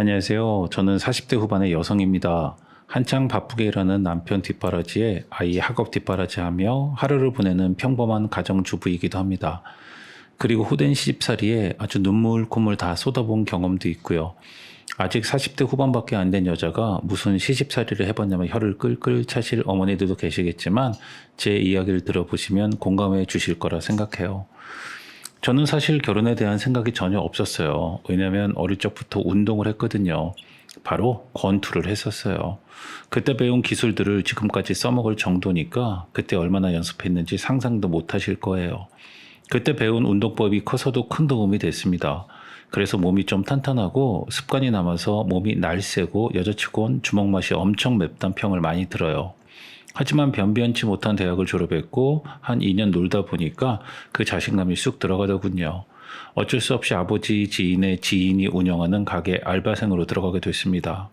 안녕하세요. 저는 40대 후반의 여성입니다. 한창 바쁘게 일하는 남편 뒷바라지에 아이 학업 뒷바라지 하며 하루를 보내는 평범한 가정주부이기도 합니다. 그리고 후된 시집살이에 아주 눈물 콧물 다 쏟아본 경험도 있고요. 아직 40대 후반밖에 안 된 여자가 무슨 시집살이를 해봤냐면 혀를 끌끌 차실 어머니들도 계시겠지만 제 이야기를 들어보시면 공감해 주실 거라 생각해요. 저는 사실 결혼에 대한 생각이 전혀 없었어요. 왜냐면 어릴 적부터 운동을 했거든요. 바로 권투를 했었어요. 그때 배운 기술들을 지금까지 써먹을 정도니까 그때 얼마나 연습했는지 상상도 못 하실 거예요. 그때 배운 운동법이 커서도 큰 도움이 됐습니다. 그래서 몸이 좀 탄탄하고 습관이 남아서 몸이 날쌔고 여자치곤 주먹 맛이 엄청 맵단 평을 많이 들어요. 하지만 변변치 못한 대학을 졸업했고 한 2년 놀다 보니까 그 자신감이 쑥 들어가더군요. 어쩔 수 없이 아버지 지인의 지인이 운영하는 가게 알바생으로 들어가게 됐습니다.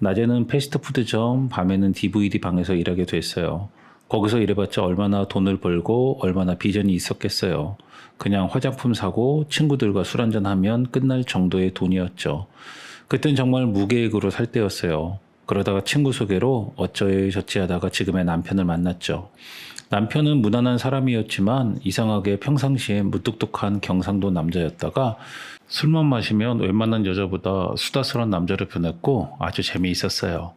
낮에는 패스트푸드점, 밤에는 DVD 방에서 일하게 됐어요. 거기서 일해봤자 얼마나 돈을 벌고 얼마나 비전이 있었겠어요. 그냥 화장품 사고 친구들과 술 한잔하면 끝날 정도의 돈이었죠. 그땐 정말 무계획으로 살 때였어요. 그러다가 친구 소개로 어쩌저쩌 하다가 지금의 남편을 만났죠. 남편은 무난한 사람이었지만 이상하게 평상시에 무뚝뚝한 경상도 남자였다가 술만 마시면 웬만한 여자보다 수다스러운 남자로 변했고 아주 재미있었어요.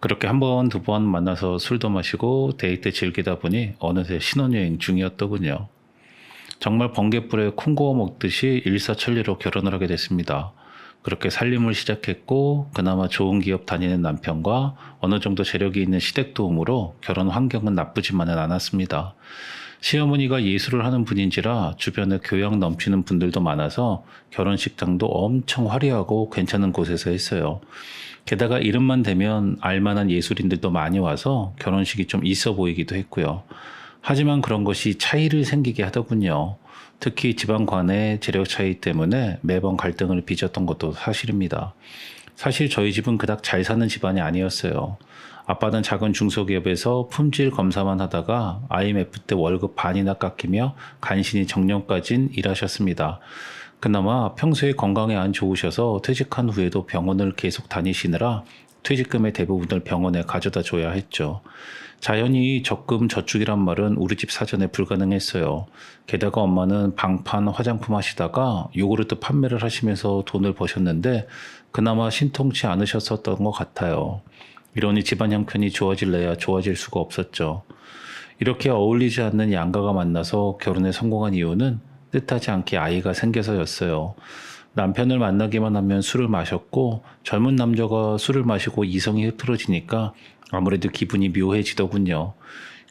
그렇게 한 번, 두 번 만나서 술도 마시고 데이트 즐기다 보니 어느새 신혼여행 중이었더군요. 정말 번개불에 콩 구워 먹듯이 일사천리로 결혼을 하게 됐습니다. 그렇게 살림을 시작했고 그나마 좋은 기업 다니는 남편과 어느 정도 재력이 있는 시댁 도움으로 결혼 환경은 나쁘지만은 않았습니다. 시어머니가 예술을 하는 분인지라 주변에 교양 넘치는 분들도 많아서 결혼식장도 엄청 화려하고 괜찮은 곳에서 했어요. 게다가 이름만 대면 알만한 예술인들도 많이 와서 결혼식이 좀 있어 보이기도 했고요. 하지만 그런 것이 차이를 생기게 하더군요. 특히 간의 재력 차이 때문에 매번 갈등을 빚었던 것도 사실입니다. 사실 저희 집은 그닥 잘 사는 집안이 아니었어요. 아빠는 작은 중소기업에서 품질 검사만 하다가 IMF 때 월급 반이나 깎이며 간신히 정년까진 일하셨습니다. 그나마 평소에 건강에 안 좋으셔서 퇴직한 후에도 병원을 계속 다니시느라 퇴직금의 대부분을 병원에 가져다 줘야 했죠. 자연히 적금 저축이란 말은 우리 집 사전에 불가능했어요. 게다가 엄마는 방판 화장품 하시다가 요구르트 판매를 하시면서 돈을 버셨는데 그나마 신통치 않으셨었던 것 같아요. 이러니 집안 형편이 좋아질래야 좋아질 수가 없었죠. 이렇게 어울리지 않는 양가가 만나서 결혼에 성공한 이유는 뜻하지 않게 아이가 생겨서였어요. 남편을 만나기만 하면 술을 마셨고 젊은 남자가 술을 마시고 이성이 흐트러지니까 아무래도 기분이 묘해지더군요.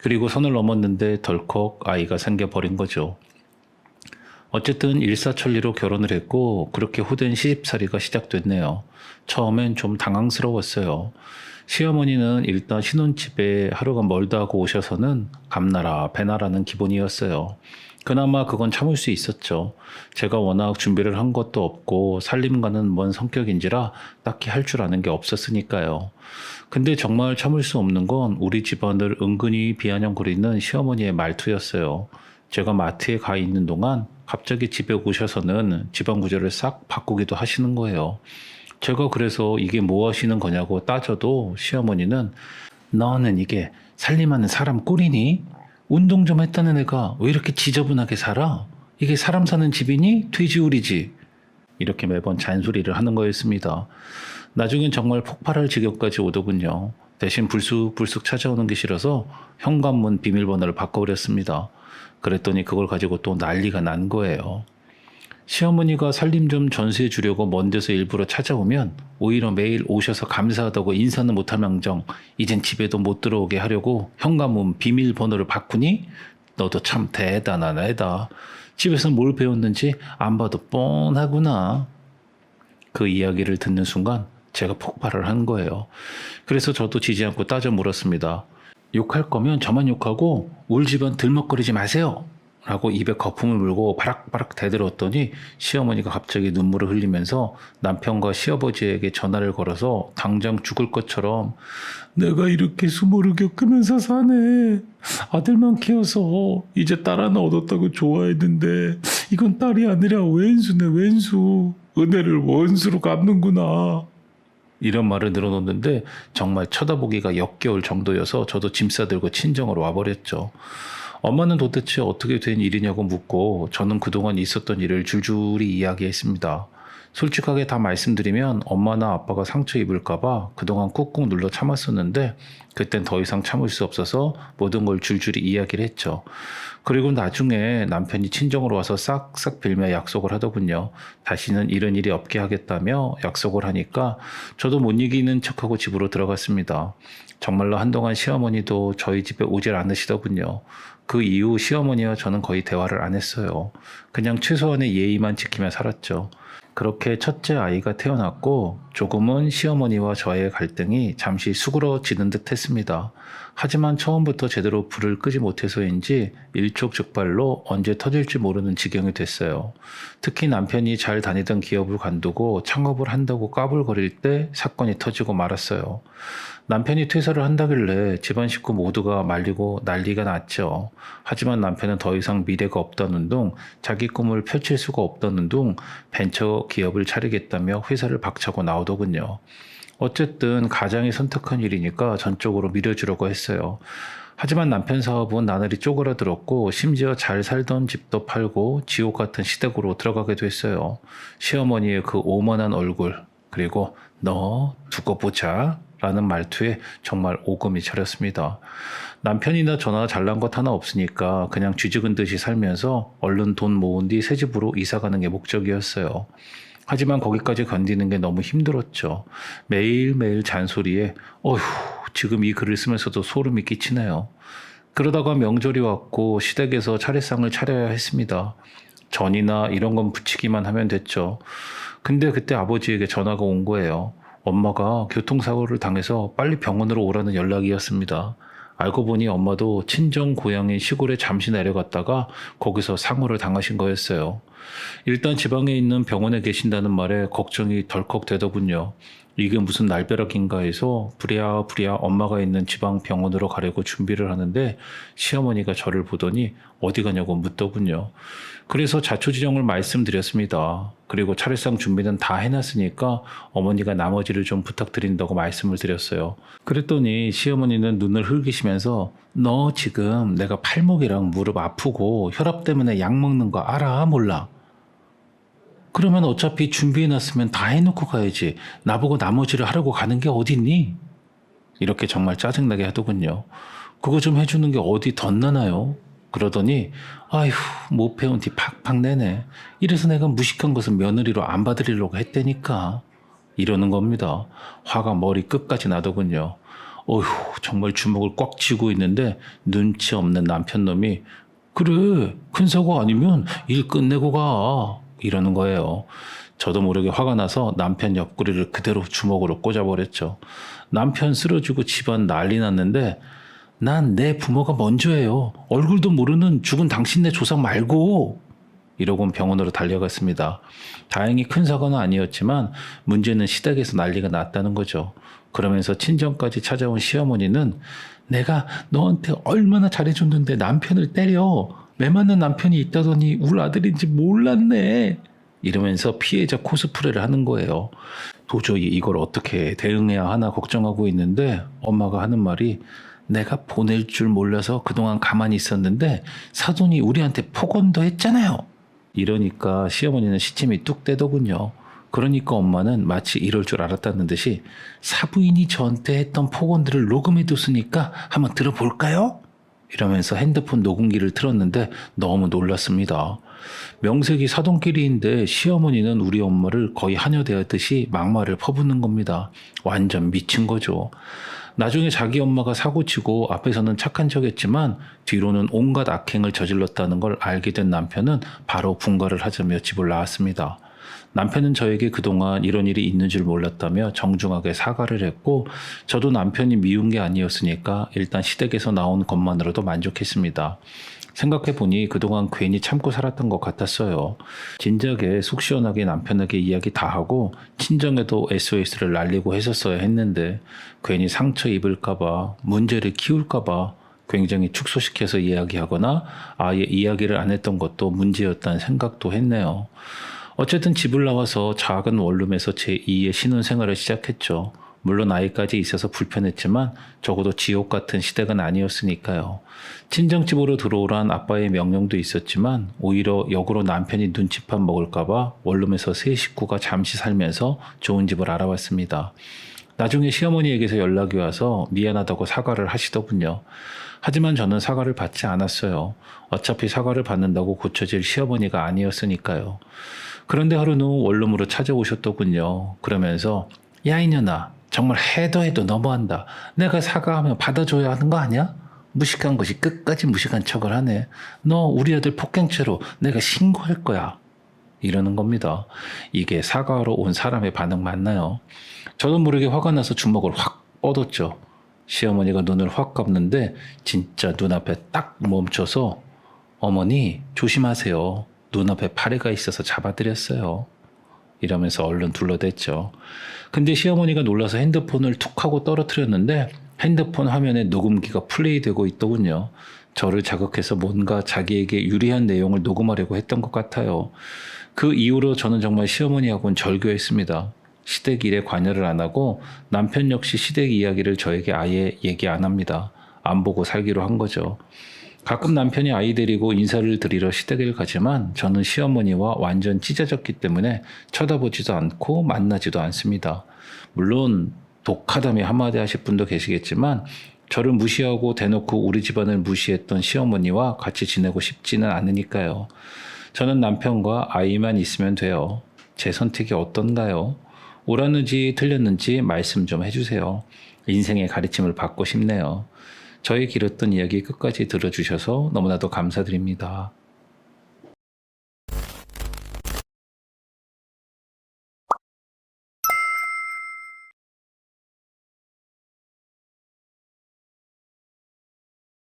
그리고 선을 넘었는데 덜컥 아이가 생겨버린 거죠. 어쨌든 일사천리로 결혼을 했고 그렇게 후된 시집살이가 시작됐네요. 처음엔 좀 당황스러웠어요. 시어머니는 일단 신혼집에 하루가 멀다 하고 오셔서는 감나라 배나라는 기본이었어요. 그나마 그건 참을 수 있었죠. 제가 워낙 준비를 한 것도 없고 살림과는 먼 성격인지라 딱히 할 줄 아는 게 없었으니까요. 근데 정말 참을 수 없는 건 우리 집안을 은근히 비아냥거리는 시어머니의 말투였어요. 제가 마트에 가 있는 동안 갑자기 집에 오셔서는 집안 구조를 싹 바꾸기도 하시는 거예요. 제가 그래서 이게 뭐 하시는 거냐고 따져도 시어머니는 너는 이게 살림하는 사람 꼴이니? 운동 좀 했다는 애가 왜 이렇게 지저분하게 살아? 이게 사람 사는 집이니? 돼지우리지? 이렇게 매번 잔소리를 하는 거였습니다. 나중엔 정말 폭발할 지경까지 오더군요. 대신 불쑥불쑥 찾아오는 게 싫어서 현관문 비밀번호를 바꿔버렸습니다. 그랬더니 그걸 가지고 또 난리가 난 거예요. 시어머니가 살림 좀 전수해 주려고 먼 데서 일부러 찾아오면 오히려 매일 오셔서 감사하다고 인사는 못할 망정 이젠 집에도 못 들어오게 하려고 현관문 비밀번호를 바꾸니 너도 참 대단한 애다. 집에서 뭘 배웠는지 안 봐도 뻔하구나. 그 이야기를 듣는 순간 제가 폭발을 한 거예요. 그래서 저도 지지 않고 따져 물었습니다. 욕할 거면 저만 욕하고 울 집안 들먹거리지 마세요. 라고 입에 거품을 물고 바락바락 대들었더니 시어머니가 갑자기 눈물을 흘리면서 남편과 시아버지에게 전화를 걸어서 당장 죽을 것처럼 내가 이렇게 수모를 겪으면서 사네. 아들만 키워서 이제 딸 하나 얻었다고 좋아했는데 이건 딸이 아니라 왼수네 왼수. 은혜를 원수로 갚는구나. 이런 말을 늘어놓는데 정말 쳐다보기가 역겨울 정도여서 저도 짐 싸들고 친정으로 와버렸죠. 엄마는 도대체 어떻게 된 일이냐고 묻고 저는 그동안 있었던 일을 줄줄이 이야기했습니다. 솔직하게 다 말씀드리면 엄마나 아빠가 상처 입을까봐 그동안 꾹꾹 눌러 참았었는데 그땐 더 이상 참을 수 없어서 모든 걸 줄줄이 이야기를 했죠. 그리고 나중에 남편이 친정으로 와서 싹싹 빌며 약속을 하더군요. 다시는 이런 일이 없게 하겠다며 약속을 하니까 저도 못 이기는 척하고 집으로 들어갔습니다. 정말로 한동안 시어머니도 저희 집에 오질 않으시더군요. 그 이후 시어머니와 저는 거의 대화를 안 했어요. 그냥 최소한의 예의만 지키며 살았죠. 그렇게 첫째 아이가 태어났고 조금은 시어머니와 저의 갈등이 잠시 수그러지는 듯 했습니다. 하지만 처음부터 제대로 불을 끄지 못해서인지 일촉즉발로 언제 터질지 모르는 지경이 됐어요. 특히 남편이 잘 다니던 기업을 관두고 창업을 한다고 까불거릴 때 사건이 터지고 말았어요. 남편이 퇴사를 한다길래 집안 식구 모두가 말리고 난리가 났죠. 하지만 남편은 더 이상 미래가 없다는 둥, 자기 꿈을 펼칠 수가 없다는 둥, 벤처 기업을 차리겠다며 회사를 박차고 나오더군요. 어쨌든 가장이 선택한 일이니까 전적으로 밀어주려고 했어요. 하지만 남편 사업은 나날이 쪼그라들었고 심지어 잘 살던 집도 팔고 지옥 같은 시댁으로 들어가기도 했어요. 시어머니의 그 오만한 얼굴 그리고 너 두고 보자 라는 말투에 정말 오금이 저렸습니다. 남편이나 저나 잘난 것 하나 없으니까 그냥 쥐죽은 듯이 살면서 얼른 돈 모은 뒤 새 집으로 이사 가는 게 목적이었어요. 하지만 거기까지 견디는 게 너무 힘들었죠. 매일매일 잔소리에 어휴 지금 이 글을 쓰면서도 소름이 끼치네요. 그러다가 명절이 왔고 시댁에서 차례상을 차려야 했습니다. 전이나 이런 건 붙이기만 하면 됐죠. 근데 그때 아버지에게 전화가 온 거예요. 엄마가 교통사고를 당해서 빨리 병원으로 오라는 연락이었습니다. 알고 보니 엄마도 친정 고향인 시골에 잠시 내려갔다가 거기서 상호를 당하신 거였어요. 일단 지방에 있는 병원에 계신다는 말에 걱정이 덜컥 되더군요. 이게 무슨 날벼락인가 해서 부랴부랴 엄마가 있는 지방 병원으로 가려고 준비를 하는데 시어머니가 저를 보더니 어디 가냐고 묻더군요. 그래서 자초지종을 말씀드렸습니다. 그리고 차례상 준비는 다 해놨으니까 어머니가 나머지를 좀 부탁드린다고 말씀을 드렸어요. 그랬더니 시어머니는 눈을 흘기시면서 너 지금 내가 팔목이랑 무릎 아프고 혈압 때문에 약 먹는 거 알아 몰라? 그러면 어차피 준비해놨으면 다 해놓고 가야지. 나보고 나머지를 하려고 가는 게 어딨니? 이렇게 정말 짜증나게 하더군요. 그거 좀 해주는 게 어디 덧나나요? 그러더니 아휴 못 배운 티 팍팍 내네. 이래서 내가 무식한 것은 며느리로 안 받으려고 했다니까. 이러는 겁니다. 화가 머리 끝까지 나더군요. 어휴 정말 주먹을 꽉 쥐고 있는데 눈치 없는 남편 놈이 그래 큰 사고 아니면 일 끝내고 가 이러는 거예요. 저도 모르게 화가 나서 남편 옆구리를 그대로 주먹으로 꽂아버렸죠. 남편 쓰러지고 집안 난리 났는데 난 내 부모가 먼저예요. 얼굴도 모르는 죽은 당신네 조상 말고 이러곤 병원으로 달려갔습니다. 다행히 큰 사고는 아니었지만 문제는 시댁에서 난리가 났다는 거죠. 그러면서 친정까지 찾아온 시어머니는 내가 너한테 얼마나 잘해줬는데 남편을 때려. 매 맞는 남편이 있다더니 울 아들인지 몰랐네. 이러면서 피해자 코스프레를 하는 거예요. 도저히 이걸 어떻게 대응해야 하나 걱정하고 있는데 엄마가 하는 말이 내가 보낼 줄 몰라서 그동안 가만히 있었는데 사돈이 우리한테 폭언도 했잖아요. 이러니까 시어머니는 시침이 뚝 떼더군요. 그러니까 엄마는 마치 이럴 줄 알았다는 듯이 사부인이 저한테 했던 폭언들을 녹음해 뒀으니까 한번 들어볼까요? 이러면서 핸드폰 녹음기를 틀었는데 너무 놀랐습니다. 명색이 사돈끼리인데 시어머니는 우리 엄마를 거의 하녀대하듯이 막말을 퍼붓는 겁니다. 완전 미친 거죠. 나중에 자기 엄마가 사고치고 앞에서는 착한 척했지만 뒤로는 온갖 악행을 저질렀다는 걸 알게 된 남편은 바로 분가를 하자며 집을 나왔습니다. 남편은 저에게 그동안 이런 일이 있는 줄 몰랐다며 정중하게 사과를 했고 저도 남편이 미운 게 아니었으니까 일단 시댁에서 나온 것만으로도 만족했습니다. 생각해보니 그동안 괜히 참고 살았던 것 같았어요. 진작에 속 시원하게 남편에게 이야기 다 하고 친정에도 SOS를 날리고 했었어야 했는데 괜히 상처 입을까봐 문제를 키울까봐 굉장히 축소시켜서 이야기하거나 아예 이야기를 안 했던 것도 문제였다는 생각도 했네요. 어쨌든 집을 나와서 작은 원룸에서 제2의 신혼생활을 시작했죠. 물론 아이까지 있어서 불편했지만 적어도 지옥 같은 시댁은 아니었으니까요. 친정집으로 들어오란 아빠의 명령도 있었지만 오히려 역으로 남편이 눈칫밥 먹을까봐 원룸에서 세 식구가 잠시 살면서 좋은 집을 알아봤습니다. 나중에 시어머니에게서 연락이 와서 미안하다고 사과를 하시더군요. 하지만 저는 사과를 받지 않았어요. 어차피 사과를 받는다고 고쳐질 시어머니가 아니었으니까요. 그런데 하루는 원룸으로 찾아오셨더군요. 그러면서 야 이년아 정말 해도 해도 너무한다. 내가 사과하면 받아줘야 하는 거 아니야? 무식한 것이 끝까지 무식한 척을 하네. 너 우리 아들 폭행죄로 내가 신고할 거야. 이러는 겁니다. 이게 사과하러 온 사람의 반응 맞나요? 저도 모르게 화가 나서 주먹을 확 뻗었죠. 시어머니가 눈을 확 감는데 진짜 눈앞에 딱 멈춰서 어머니 조심하세요. 눈앞에 파리가 있어서 잡아드렸어요. 이러면서 얼른 둘러댔죠. 근데 시어머니가 놀라서 핸드폰을 툭 하고 떨어뜨렸는데 핸드폰 화면에 녹음기가 플레이되고 있더군요. 저를 자극해서 뭔가 자기에게 유리한 내용을 녹음하려고 했던 것 같아요. 그 이후로 저는 정말 시어머니하고는 절교했습니다. 시댁 일에 관여를 안 하고 남편 역시 시댁 이야기를 저에게 아예 얘기 안 합니다. 안 보고 살기로 한 거죠. 가끔 남편이 아이 데리고 인사를 드리러 시댁을 가지만 저는 시어머니와 완전 찢어졌기 때문에 쳐다보지도 않고 만나지도 않습니다. 물론 독하다며 한마디 하실 분도 계시겠지만 저를 무시하고 대놓고 우리 집안을 무시했던 시어머니와 같이 지내고 싶지는 않으니까요. 저는 남편과 아이만 있으면 돼요. 제 선택이 어떤가요? 옳았는지 틀렸는지 말씀 좀 해주세요. 인생의 가르침을 받고 싶네요. 저의 길었던 이야기 끝까지 들어주셔서 너무나도 감사드립니다.